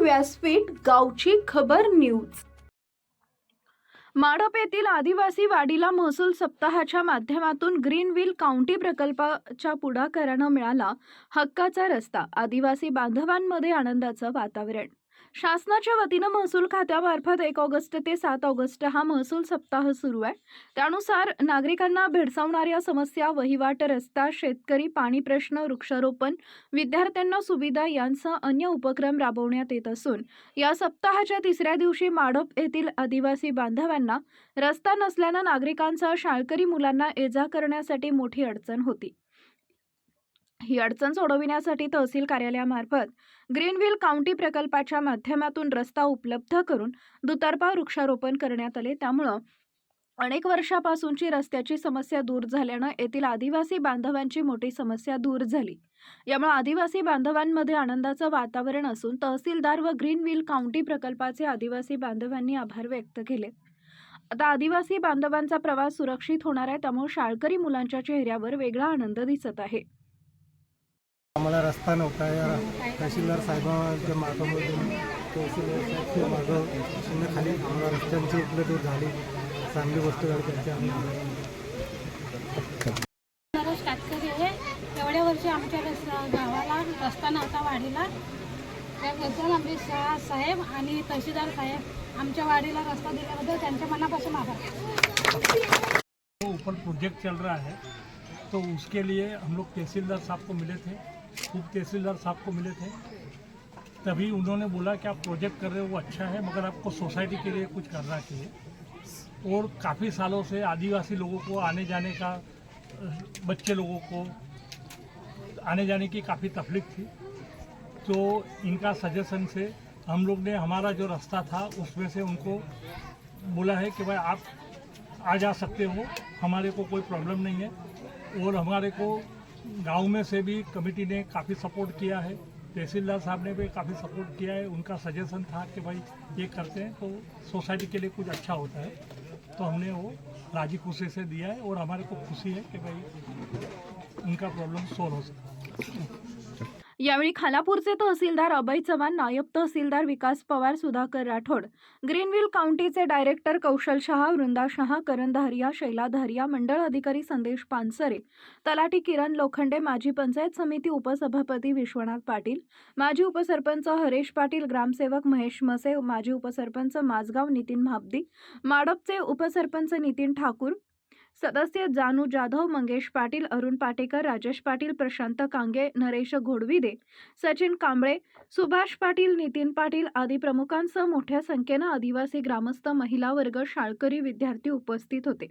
व्यासपीठ गावची खबर न्यूज. माडप येथील आदिवासी वाडीला महसूल सप्ताहाच्या माध्यमातून ग्रीनविल काउंटी प्रकल्पाच्या पुढाकारानं मिळाला हक्काचा रस्ता. आदिवासी बांधवांमध्ये आनंदाचं वातावरण. शासनाच्या वतीनं महसूल खात्यामार्फत एक ऑगस्ट ते सात ऑगस्ट हा महसूल सप्ताह सुरू आहे. त्यानुसार नागरिकांना भेडसावणाऱ्या समस्या वहिवाट रस्ता शेतकरी पाणी प्रश्न वृक्षारोपण विद्यार्थ्यांना सुविधा यांसह अन्य उपक्रम राबवण्यात येत असून या सप्ताहाच्या तिसऱ्या दिवशी माडप येथील आदिवासी बांधवांना रस्ता नसल्यानं नागरिकांसह शाळकरी मुलांना ये जा करण्यासाठी मोठी अडचण होती. ही अडचण सोडविण्यासाठी तहसील कार्यालयामार्फत ग्रीनव्हील काउंटी प्रकल्पाच्या माध्यमातून रस्ता उपलब्ध करून दुतर्फा वृक्षारोपण करण्यात आले. त्यामुळं अनेक वर्षापासूनची रस्त्याची समस्या दूर झाल्यानं येथील आदिवासी बांधवांची मोठी समस्या दूर झाली. यामुळे आदिवासी बांधवांमध्ये आनंदाचं वातावरण असून तहसीलदार व ग्रीनव्हील काउंटी प्रकल्पाचे आदिवासी बांधवांनी आभार व्यक्त केले. आता आदिवासी बांधवांचा प्रवास सुरक्षित होणार आहे. त्यामुळे शाळकरी मुलांच्या चेहऱ्यावर वेगळा आनंद दिसत आहे. आम्हाला रस्ता नव्हता या तहसीलदार साहेबांच्या मार्गामधून तहसीलदार साहेबच्या मागं शून्य खाली आम्हाला रस्त्यांची उपलब्ध झाली. चांगली गोष्ट झाली त्यांची आम्ही कातकरी आहे एवढ्या वर्षी आमच्या गावाला रस्ता नव्हता वाडीला त्याबद्दल आम्ही शाह साहेब आणि तहसीलदार साहेब आमच्या वाडीला रस्ता दिल्याबद्दल त्यांच्या मनापासून आभार. ऊपर प्रोजेक्ट चल रहा है तो उसके लिए हम लोग तहसीलदार साहब को मिले थे। उप तहसीलदार साहब को मिले थे। तभी उन्होंने बोला कि आप प्रोजेक्ट कर रहे हो, वो अच्छा है, मगर आपको सोसाइटी के लिए कुछ करना चाहिए। और काफ़ी सालों से आदिवासी लोगों को आने जाने का, बच्चे लोगों को आने जाने की काफ़ी तकलीफ़ थी। तो इनका सजेशन से हम लोग ने, हमारा जो रास्ता था, उसमें से उनको बोला है कि भाई आप आ जा सकते हो, हमारे को कोई प्रॉब्लम नहीं है। और हमारे को गाँव में से भी कमेटी ने काफ़ी सपोर्ट किया है। तहसीलदार साहब ने भी काफ़ी सपोर्ट किया है। उनका सजेशन था कि भाई ये करते हैं तो सोसाइटी के लिए कुछ अच्छा होता है। तो हमने वो राज़ी खुशी से दिया है और हमारे को खुशी है कि भाई उनका प्रॉब्लम सोल्व हो सके। यावेळी खालापूरचे तहसीलदार अभय चव्हाण नायब तहसीलदार विकास पवार सुधाकर राठोड ग्रीनव्हील काउंटीचे डायरेक्टर कौशल शहा वृंदा शहा करण धारिया शैला धारिया मंडळ अधिकारी संदेश पानसरे तलाठी किरण लोखंडे माजी पंचायत समिती उपसभापती विश्वनाथ पाटील माजी उपसरपंच हरेश पाटील ग्रामसेवक महेश मसे माजी उपसरपंच माझगाव नितीन म्हाबदी माडपचे उपसरपंच नितीन ठाकूर सदस्य जानू जाधव मंगेश पाटील अरुण पाटेकर राजेश पाटील प्रशांत कांगे नरेश घोडविदे सचिन कांबळे सुभाष पाटील नितीन पाटील आदी प्रमुखांसह मोठ्या संख्येनं आदिवासी ग्रामस्थ महिला वर्ग शाळकरी विद्यार्थी उपस्थित होते.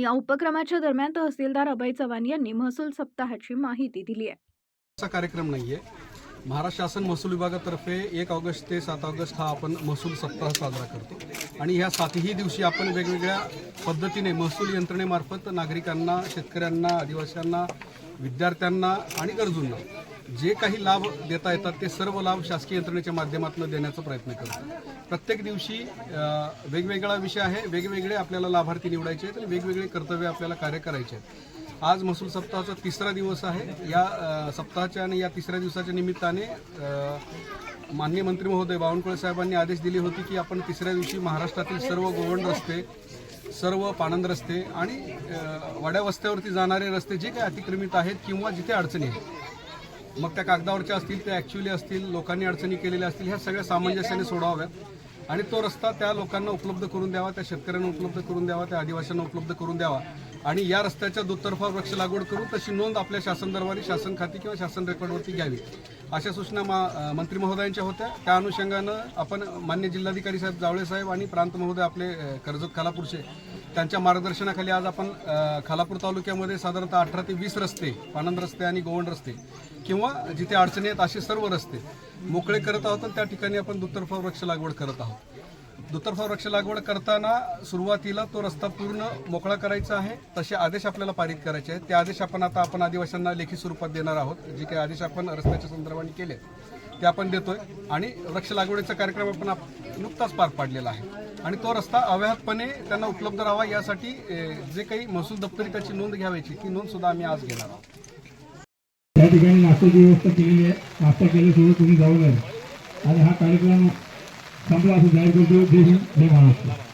या उपक्रमाच्या दरम्यान तहसीलदार अभय चव्हाण यांनी महसूल सप्ताहाची माहिती दिली आहे. असा कार्यक्रम नाहीये. महाराष्ट्र शासन महसूल विभागातर्फे एक ऑगस्ट ते सात ऑगस्ट हा आपण महसूल सप्ताह साजरा करतो. आणि ह्या सातही दिवशी आपण वेगवेगळ्या पद्धतीने महसूल यंत्रणेमार्फत नागरिकांना शेतकऱ्यांना आदिवासींना विद्यार्थ्यांना आणि गरजूंना जे काही लाभ देता येतात ते सर्व लाभ शासकीय यंत्रणेच्या माध्यमातून देण्याचा प्रयत्न करतो. प्रत्येक दिवशी वेगवेगळा विषय आहे वेगवेगळे आपल्याला लाभार्थी निवडायचे आहेत आणि वेगवेगळे कर्तव्य आपल्याला कार्य करायचे आहेत. आज महसूल सप्ताहाचा तिसरा दिवस आहे. या सप्ताहाच्या आणि या तिसऱ्या दिवसाच्या निमित्ताने माननीय मंत्री महोदय बावनकुळे साहेबांनी आदेश दिले होते की आपण तिसऱ्या दिवशी महाराष्ट्रातील सर्व गोवंड रस्ते सर्व पाणंद रस्ते आणि वाड्या वस्त्यावरती जाणारे रस्ते जे काही अतिक्रमित आहेत किंवा जिथे अडचणी आहेत मग त्या कागदावरच्या असतील त्या ॲक्च्युली असतील लोकांनी अडचणी केलेल्या असतील ह्या सगळ्या सामंजस्याने सोडाव्यात. आणि तो रस्ता त्या लोकांना उपलब्ध करून द्यावा त्या शेतकऱ्यांना उपलब्ध करून द्यावा त्या आदिवासींना उपलब्ध करून द्यावा. आणि या रस्त्याच्या दुतर्फा वृक्ष लागवड करू तशी नोंद आपल्या शासन दरबारी शासन खाती किंवा शासन रेकॉर्डवरती घ्यावी. अशा सूचना मा मंत्री महोदयांच्या होत्या. त्या अनुषंगानं आपण मान्य जिल्हाधिकारी साहेब जावळे साहेब आणि प्रांत महोदय आपले कर्जत खालापूरचे त्यांच्या मार्गदर्शनाखाली आज आपण खालापूर तालुक्यामध्ये साधारणतः अठरा ते वीस रस्ते पानंद रस्ते आणि गोवंड रस्ते किंवा जिथे अडचणी आहेत असे सर्व रस्ते मोकळे करत आहोत आणि त्या ठिकाणी आपण दुतर्फा वृक्ष लागवड करत आहोत. दुतर्फा वृक्ष लागवड करताना सुरुवातीला तो रस्ता पूर्ण मोकळा करायचा आहे. तसे आदेश आपल्याला पारित करायचे आहेत. ते आदेश आपण आता आपण आदिवाशांना लेखी स्वरूपात देणार आहोत. जे काही आदेश आपण रस्त्याच्या संदर्भाने केले ते आपण देतोय. आणि वृक्ष लागवडीचा कार्यक्रम आपण नुकताच पार पाडलेला आहे. आणि तो रस्ता अव्याहतपणे त्यांना उपलब्ध राहावा यासाठी जे काही महसूल दप्तरी त्याची नोंद घ्यावायची ती नोंद सुद्धा आम्ही आज घेणार आहोत. या ठिकाणी नाश्त्याची व्यवस्था केलेली आहे. नाश्ता केल्याशिवाय तुम्ही जाऊ नये आणि हा कार्यक्रम संपला असं जाहीर करतो